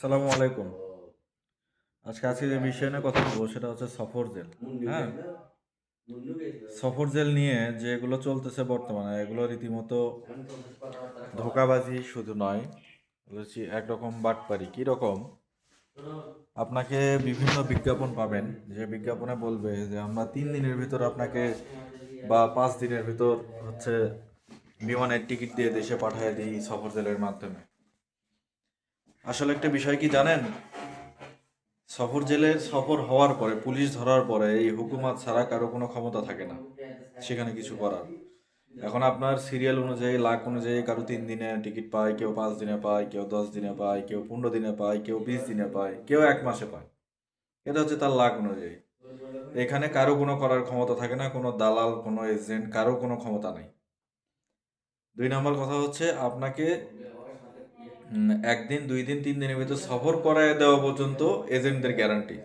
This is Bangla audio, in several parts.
সালামু আলাইকুম। আজকে আজকে যে বিষয় নিয়ে কথা বলব সেটা হচ্ছে সফর জেল। হ্যাঁ? সফর জেল নিয়ে যেগুলো চলতেছে বর্তমানে এগুলো রীতিমতো ধোকাবাজি শুধু নয় একরকম বাটপারি কীরকম আপনাকে বিভিন্ন বিজ্ঞাপন পাবেন যে বিজ্ঞাপনে বলবে যে আমরা তিন দিনের ভিতর আপনাকে বা পাঁচ দিনের ভিতর হচ্ছে বিমানের টিকিট দিয়ে দেশে পাঠিয়ে দিই সফর জেলের মাধ্যমে। আসলে একটা বিষয় কি জানেন? সফর জেলের সফর হওয়ার পরে, পুলিশ ধরার পরে এই হুকুমাত ছাড়া কারও কোনো ক্ষমতা থাকে না। সেখানে কিছু করার। এখন আপনার সিরিয়াল অনুযায়ী, লাখ অনুযায়ী কারও তিন দিনে টিকিট পায়, কেউ পাঁচ দিনে পায়, কেউ দশ দিনে পায়, কেউ পনেরো দিনে পায়, কেউ বিশ দিনে পায়, কেউ এক মাসে পায়। এটা হচ্ছে তার লাখ অনুযায়ী। এখানে কারও কোনো করার ক্ষমতা থাকে না, কোনো দালাল, কোনো এজেন্ট কারও কোনো ক্ষমতা নেই। দুই নম্বর কথা হচ্ছে, আপনাকে একদিন, দুই দিন, তিন দিনের ভিতর সফর করায় দেওয়া পর্যন্ত এজেন্টদের গ্যারান্টি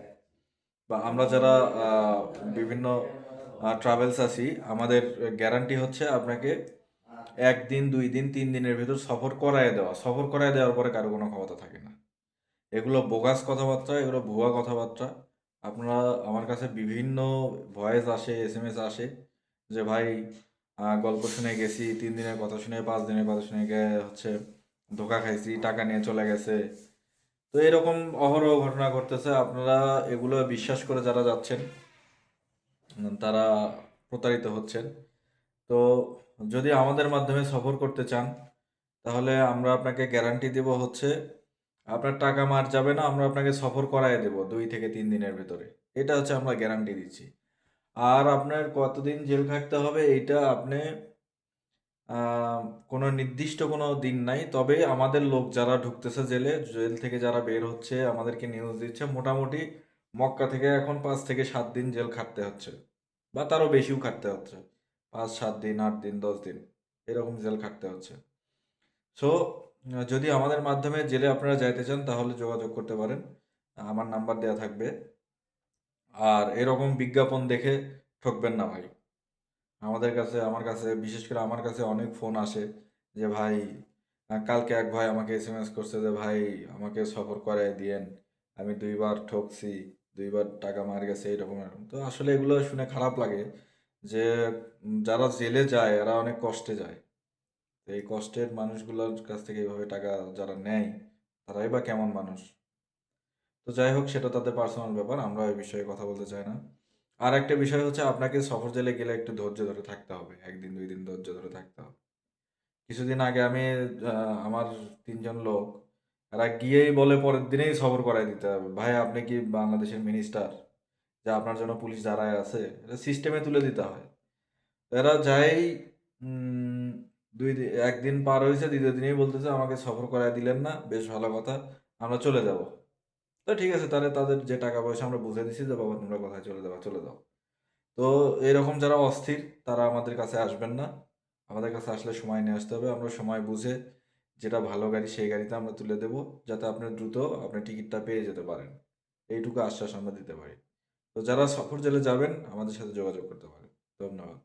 বা আমরা যারা বিভিন্ন ট্রাভেলস আছি, আমাদের গ্যারান্টি হচ্ছে আপনাকে একদিন, দুই দিন, তিন দিনের ভিতর সফর করায় দেওয়া। সফর করায় দেওয়ার পরে কারও কোনো ক্ষমতা থাকে না। এগুলো বোগাস কথাবার্তা, এগুলো ভুয়া কথাবার্তা। আপনারা, আমার কাছে বিভিন্ন ভয়েস আসে এস এম এস আসে যে, ভাই গল্প শুনে গেছি, তিন দিনের কথা শুনে, পাঁচ দিনের কথা শুনে হচ্ছে ধোকা খাইছি, টাকা নিয়ে চলে গেছে। তো এরকম অহরহ ঘটনা ঘটতেছে। আপনারা এগুলো বিশ্বাস করে যারা যাচ্ছেন, তারা প্রতারিত হচ্ছেন। তো যদি আমাদের মাধ্যমে সফর করতে চান, তাহলে আমরা আপনাকে গ্যারান্টি দেব হচ্ছে, আপনার টাকা মার যাবে না, আমরা আপনাকে সফর করায় দেব দুই থেকে তিন দিনের ভেতরে। এটা হচ্ছে আমরা গ্যারান্টি দিচ্ছি। আর আপনার কতদিন জেল খাটতে হবে, এইটা আপনি কোনো নির্দিষ্ট কোনো দিন নাই। তবে আমাদের লোক যারা ঢুকতেছে জেলে, জেল থেকে যারা বের হচ্ছে, আমাদেরকে নিউজ দিচ্ছে, মোটামুটি মক্কা থেকে এখন পাঁচ থেকে সাত দিন জেল খাটতে হচ্ছে। বা তারও বেশিও খাটতে হচ্ছে। পাঁচ, সাত দিন, আট দিন, দশ দিন এরকম জেল খাটতে হচ্ছে। সো যদি আমাদের মাধ্যমে জেলে আপনারা যাইতে চান, তাহলে যোগাযোগ করতে পারেন। আমার নাম্বার দেওয়া থাকবে। আর এরকম বিজ্ঞাপন দেখে ঠকবেন না ভাই। আমাদের কাছে, আমার কাছে, বিশেষ করে আমার কাছে অনেক ফোন আসে যে, ভাই কালকে এক ভাই আমাকে এস এম এস করছে যে, ভাই, আমাকে সফর করায় দিয়েন। আমি দুইবার ঠকছি, দুইবার টাকা মার গেছে, এরকম এরকম। তো আসলে এগুলো শুনে খারাপ লাগে যে যারা জেলে যায়, এরা অনেক কষ্টে যায়। এই কষ্টের মানুষগুলোর কাছ থেকে এইভাবে টাকা যারা নেয়, তারাই বা কেমন মানুষ? তো যাই হোক, সেটা তাদের পার্সোনাল ব্যাপার, আমরা এই বিষয়ে কথা বলতে চাই না। আর একটা বিষয় হচ্ছে আপনাকে সফর জেলে গেলে একটু ধৈর্য ধরে থাকতে হবে, একদিন, দুই দিন ধৈর্য ধরে থাকতে হবে। কিছুদিন আগে আমি আমার তিনজন লোক এরা গিয়েই বলে পরের দিনেই সফর করাই দিতে হবে। ভাই, আপনি কি বাংলাদেশের মিনিস্টার যে আপনার জন্য পুলিশ দাঁড়ায় আছে, এটা সিস্টেমে তুলে দিতে হয়। এরা যাই দুই দিন একদিন পার হয়েছে, দ্বিতীয় দিনেই বলতেছে, আমাকে সফর করাই দিলেন না, বেশ ভালো কথা, আমরা চলে যাব। তো ঠিক আছে, তাহলে তাদের যে টাকা পয়সা আমরা বুঝে দিছি যে, বাবা, তোমরা কোথায় চলে যাবা, চলে যাও। তো এরকম যারা অস্থির, তারা আমাদের কাছে আসবেন না। আমাদের কাছে আসলে সময় নিয়ে আসতে হবে। আমরা সময় বুঝে যেটা ভালো গাড়ি, সেই গাড়িতে আমরা তুলে দেবো, যাতে আপনি দ্রুত আপনি টিকিটটা পেয়ে যেতে পারেন। এইটুকু আশ্বাস আমরা দিতে পারি। তো যারা সফর জেলে যাবেন, আমাদের সাথে যোগাযোগ করতে পারেন। ধন্যবাদ।